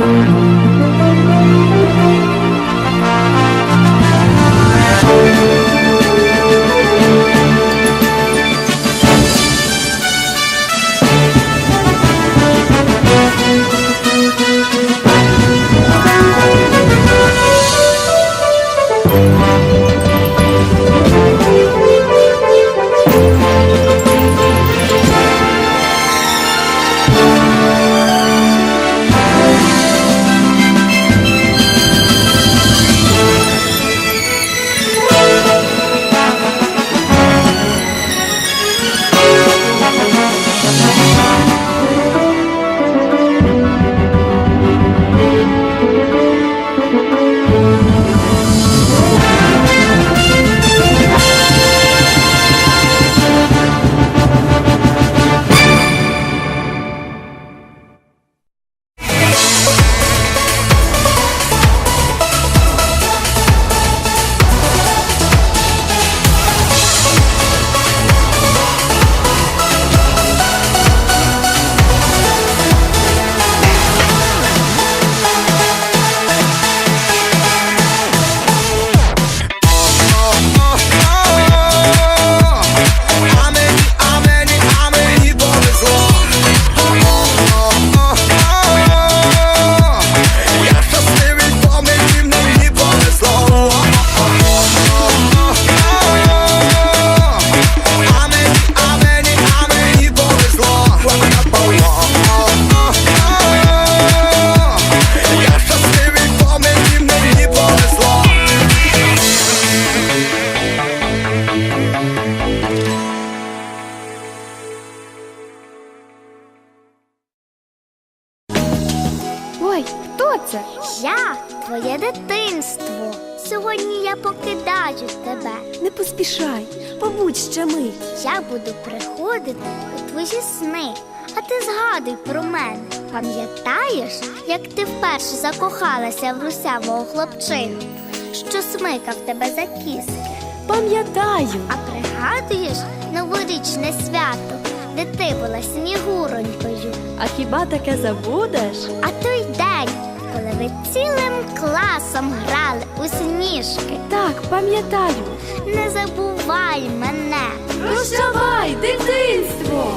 А хто це? Я твоє дитинство. Сьогодні я покидаю тебе. Не поспішай, побудь ще мить. Я буду приходити у твої сни, а ти згадуй про мене. Пам'ятаєш, як ти вперше закохалася в русявого хлопчину, що смикав тебе за кіски? Пам'ятаю, А пригадуєш новорічне свято, де ти була снігуронькою? а хіба таке забудеш? А той день, ви цілим класом грали у сніжки, Так, пам'ятаю. не забувай мене. Прощавай, дитинство!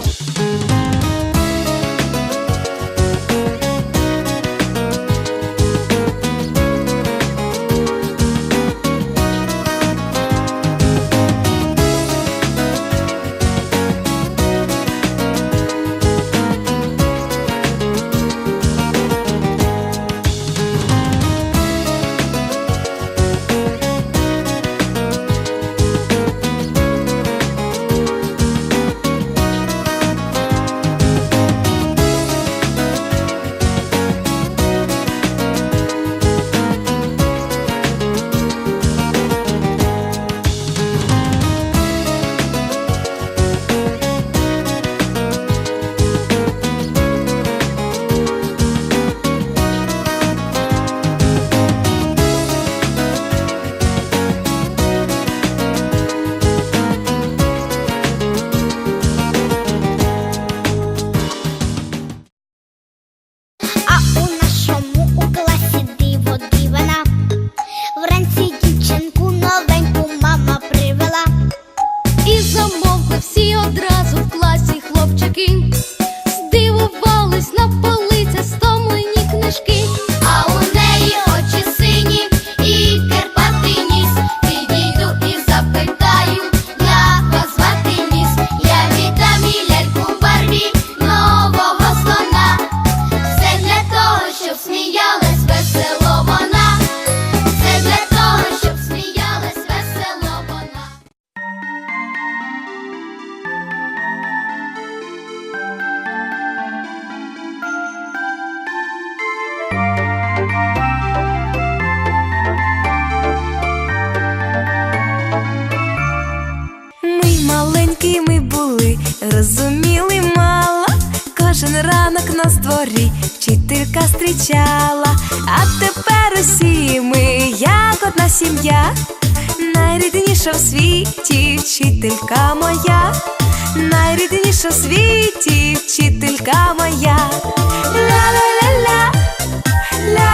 Зустрічала. А тепер усі ми, як одна сім'я, найрідніша в світі вчителька моя, найрідніша в світі вчителька моя. Ля-ля-ля-ля, весна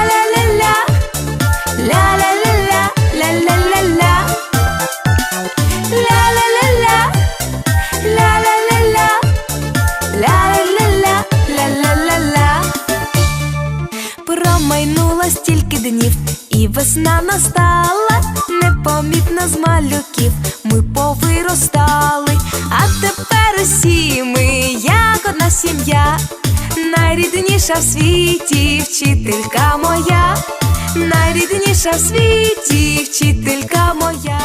настала, непомітно з малюків. Ми повиростали, а тепер усі ми, як одна сім'я, найрідніша в світі вчителька моя, найрідніша в світі вчителька моя.